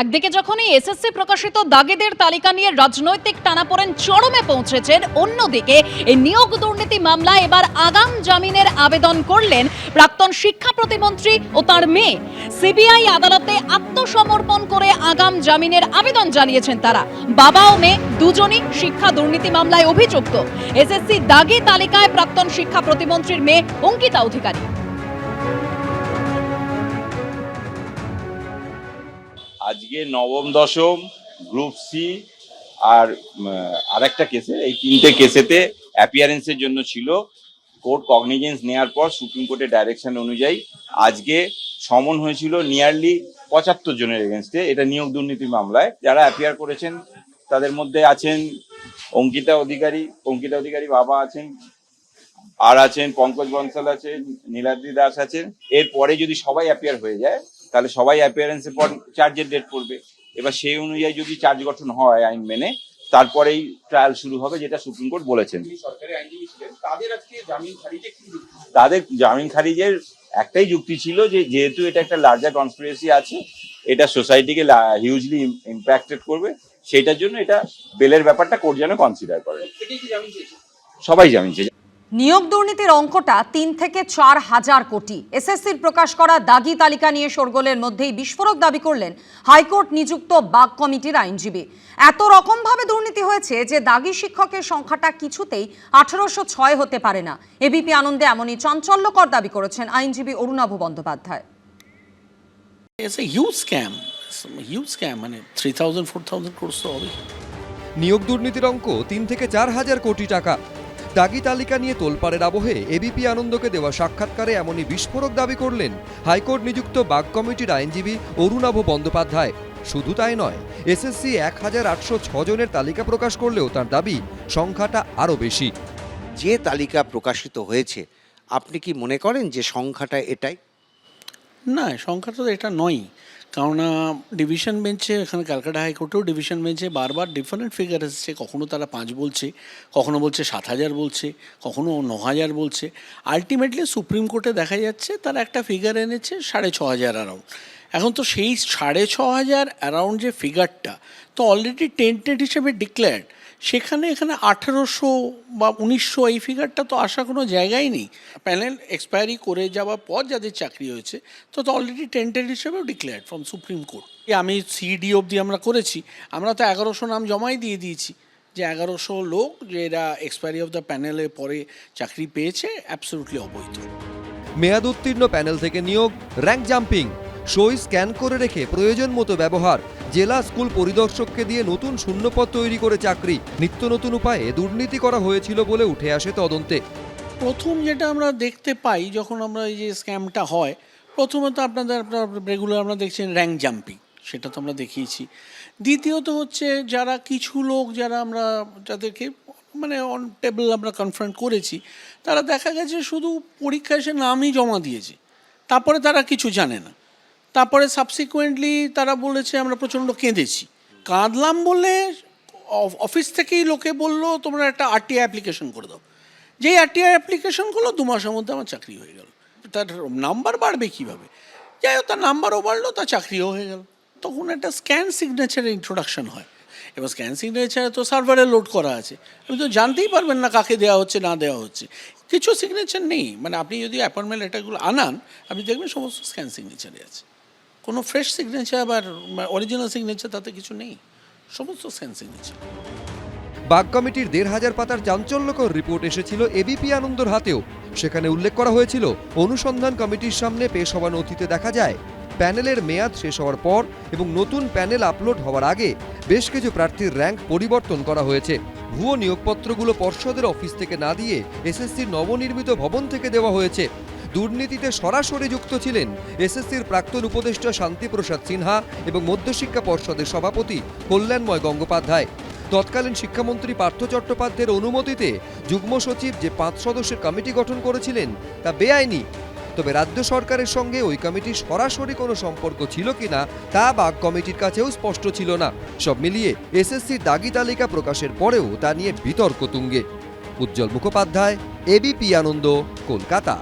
একদিকে যখন এই এসএসসি প্রকাশিত দাগিদের তালিকা নিয়ে রাজনৈতিক টানাপোড়েন চরমে পৌঁছেছেন, অন্যদিকে এই নিয়োগ দুর্নীতি মামলায় এবার আগাম জামিনের আবেদন করলেন প্রাক্তন শিক্ষা প্রতিমন্ত্রী ও তার মেয়ে। সিবিআই আদালতে আত্মসমর্পণ করে আগাম জামিনের আবেদন জানিয়েছেন তারা। বাবা ও মেয়ে দুজনই শিক্ষা দুর্নীতি মামলায় অভিযুক্ত। এসএসসি দাগি তালিকায় প্রাক্তন শিক্ষা প্রতিমন্ত্রীর মেয়ে অঙ্কিতা অধিকারী। আজকে নবম, দশম গ্রুপ সি আর আরেকটা কেসে এই তিনটে কেসেতে অ্যাপিয়ারেন্সের জন্য ছিল। কোর্ট কগনিজেন্স নেওয়ার পর সুপ্রিম কোর্টের ডাইরেকশন অনুযায়ী আজকে সমন হয়েছিল নিয়ারলি পঁচাত্তর জনের এগেনস্টে এটা নিয়োগ দুর্নীতি মামলায়। যারা অ্যাপিয়ার করেছেন, তাদের মধ্যে আছেন অঙ্কিতা অধিকারী অঙ্কিতা অধিকারী বাবা আছেন, আর আছেন পঙ্কজ বনসাল আছেন, নীলাদ্রি দাস আছেন। এরপরে যদি সবাই অ্যাপিয়ার হয়ে যায় তাহলে সবাই অ্যাপিয়ারেন্সের পর চার্জের ডেট পড়বে। এবার সেই অনুযায়ী যদি চার্জ গঠন হয় আইন মেনে তারপরেই ট্রায়াল শুরু হবে যেটা সুপ্রিম কোর্ট বলেছেন। তাদের জামিন খারিজের একটাই যুক্তি ছিল যে যেহেতু এটা একটা লার্জার কনস্পিরেসি আছে এটা সোসাইটিকে হিউজলি ইম্প্যাক্টেড করবে সেটার জন্য এটা বেলের ব্যাপারটা কোর্ট যেন কনসিডার করে। সবাই জামিন চেয়েছে। নিয়োগ দুর্নীতির অঙ্কটা তিন থেকে চার হাজার কোটি। এসএসসির প্রকাশ করা দাগি তালিকা নিয়ে শোরগোলের মধ্যেই বিস্ফোরক দাবি করলেন হাইকোর্ট নিযুক্ত বাগ কমিটির আইনজীবী। এত রকমভাবে দুর্নীতি হয়েছে যে দাগি শিক্ষকের সংখ্যাটা কিছুতেই আঠারোশো ছয় হতে পারে না। এবিপি আনন্দে এমনই চাঞ্চল্যকর দাবি করেছেন আইনজীবী অরুণাভ বন্দ্যোপাধ্যায়. মানে three thousand four thousand crores নিয়োগ দুর্নীতির অঙ্ক তিন থেকে চার হাজার কোটি টাকা। দাগি তালিকা নিয়ে তোলপাড়ের আবহে এবিপি আনন্দকে দেওয়া সাক্ষাৎকারে এমনই বিস্ফোরক দাবি করলেন হাইকোর্ট নিযুক্ত বাগ কমিটির আইনজীবী অরুণাভ বন্দ্যোপাধ্যায়। শুধু তাই নয় এসএসসি এক হাজার আটশো জনের তালিকা প্রকাশ করলেও তার দাবি সংখ্যাটা আরও বেশি। যে তালিকা প্রকাশিত হয়েছে আপনি কি মনে করেন যে সংখ্যাটা এটাই? না সংখ্যাটা তো এটা নয় কারণ ডিভিশন বেঞ্চে এখানে ক্যালকাটা হাইকোর্টেও ডিভিশন বেঞ্চে বারবার ডিফারেন্ট ফিগার এসেছে। কখনও তারা পাঁচ বলছে, কখনো বলছে সাত হাজার বলছে কখনও ন হাজার বলছে। আলটিমেটলি সুপ্রিম কোর্টে দেখা যাচ্ছে তারা একটা ফিগার এনেছে সাড়ে ছ হাজার অ্যারাউন্ড এখন তো সেই সাড়ে ছ হাজার অ্যারাউন্ড যে ফিগারটা তো অলরেডি টেন্টেড হিসেবে ডিক্লেয়ার্ড সেখানে এখানে আঠেরোশো বা উনিশশো এই ফিগারটা তো আসা কোনো জায়গায় নেই। প্যানেল এক্সপায়ারি করে যাওয়ার পর যাদের চাকরি হয়েছে, তো তো অলরেডি টেন্টেড হিসেবেও ডিক্লেয়ার্ড ফ্রম সুপ্রিম কোর্ট আমি সিডি অবধি আমরা করেছি, আমরা তো এগারোশো নাম জমাই দিয়ে দিয়েছি, যে এগারোশো লোক যে এরা এক্সপায়ারি অফ দ্য প্যানেলে পরে চাকরি পেয়েছে অ্যাবসলুটলি অবৈধ। মেয়াদ উত্তীর্ণ প্যানেল থেকে নিয়োগ র্যাঙ্ক জাম্পিং সই স্ক্যান করে রেখে প্রয়োজন মতো ব্যবহার। জেলা স্কুল পরিদর্শককে দিয়ে নতুন শূন্যপদ তৈরি করে চাকরি। নিত্য নতুন উপায়ে দুর্নীতি করা হয়েছিল বলে উঠে আসে তদন্তে। প্রথম যেটা আমরা দেখতে পাই যখন আমরা এই যে স্ক্যামটা হয় প্রথমত আপনাদের আপনার রেগুলার আমরা দেখছেন র্যাঙ্ক জাম্পিং সেটা তো আমরা দেখিয়েছি। দ্বিতীয়ত হচ্ছে যারা কিছু লোক যারা আমরা যাদেরকে মানে অন টেবিল আমরা কনফ্রন্ট করেছি, তারা দেখা গেছে শুধু পরীক্ষায় এসে নামই জমা দিয়েছে। তারপরে তারা কিছু জানে না। তারপরে সাবসিকুয়েন্টলি তারা বলেছে, আমরা প্রচণ্ড কেঁদেছি। কাঁদলাম বলে অফ- অফিস থেকেই লোকে বলল, তোমরা একটা আরটিআই অ্যাপ্লিকেশন করে দাও। যেই আরটিআই অ্যাপ্লিকেশন করল, দু মাসের মধ্যে আমার চাকরি হয়ে গেল। তার নাম্বার বাড়বে কীভাবে? যাই হোক, তার নাম্বারও বাড়লো, তার চাকরিও হয়ে গেল। তখন একটা স্ক্যান সিগনেচারের ইন্ট্রোডাকশন হয়। এবার স্ক্যান সিগনেচারে তো সার্ভারে লোড করা আছে। আপনি তো জানতেই পারবেন না কাকে দেওয়া হচ্ছে, না দেওয়া হচ্ছে। কিছু সিগনেচার নেই। মানে আপনি যদি অ্যাপয়েন্টমেন্ট লেটারগুলো আনান, আপনি দেখবেন সমস্ত স্ক্যান সিগনেচারে আছে। কোনো ফ্রেশ সিগনেচার আবার অরিজিনাল সিগনেচার তাতে কিছু নেই। সমস্ত স্ক্যান সিগনেচার বাগ কমিটির দেড় হাজার পাতার চাঞ্চল্যকর রিপোর্ট এসেছিল এবিপি আনন্দর হাতেও। সেখানে উল্লেখ করা হয়েছিল, অনুসন্ধান কমিটির সামনে পেশ হওয়া নথিতে দেখা যায়, প্যানেলের মেয়াদ শেষ হওয়ার পর এবং নতুন প্যানেল আপলোড হওয়ার আগে বেশ কিছু প্রার্থীর র্যাঙ্ক পরিবর্তন করা হয়েছে। ভুয়ো নিয়োগপত্রগুলো পর্ষদের অফিস থেকে না দিয়ে এসএসসির নবনির্মিত ভবন থেকে দেওয়া হয়েছে। দুর্নীতিতে সরাসরি যুক্ত ছিলেন এসএসসির প্রাক্তন উপদেষ্টা শান্তিপ্রসাদ সিনহা এবং মধ্যশিক্ষা পর্ষদের সভাপতি কল্যাণময় গঙ্গোপাধ্যায়। তৎকালীন শিক্ষামন্ত্রী পার্থ চট্টোপাধ্যায়ের অনুমতিতে যুগ্ম সচিব যে পাঁচ সদস্যের কমিটি গঠন করেছিলেন তা বেআইনি। তবে রাজ্য সরকারের সঙ্গে ওই কমিটির সরাসরি কোনো সম্পর্ক ছিল কিনা তা বাঘ কমিটির কাছেও স্পষ্ট ছিল না। সব মিলিয়ে এসএসসির দাগি তালিকা প্রকাশের পরেও তা নিয়ে বিতর্ক তুঙ্গে। উজ্জ্বল মুখোপাধ্যায় এবিপি আনন্দ, কলকাতা।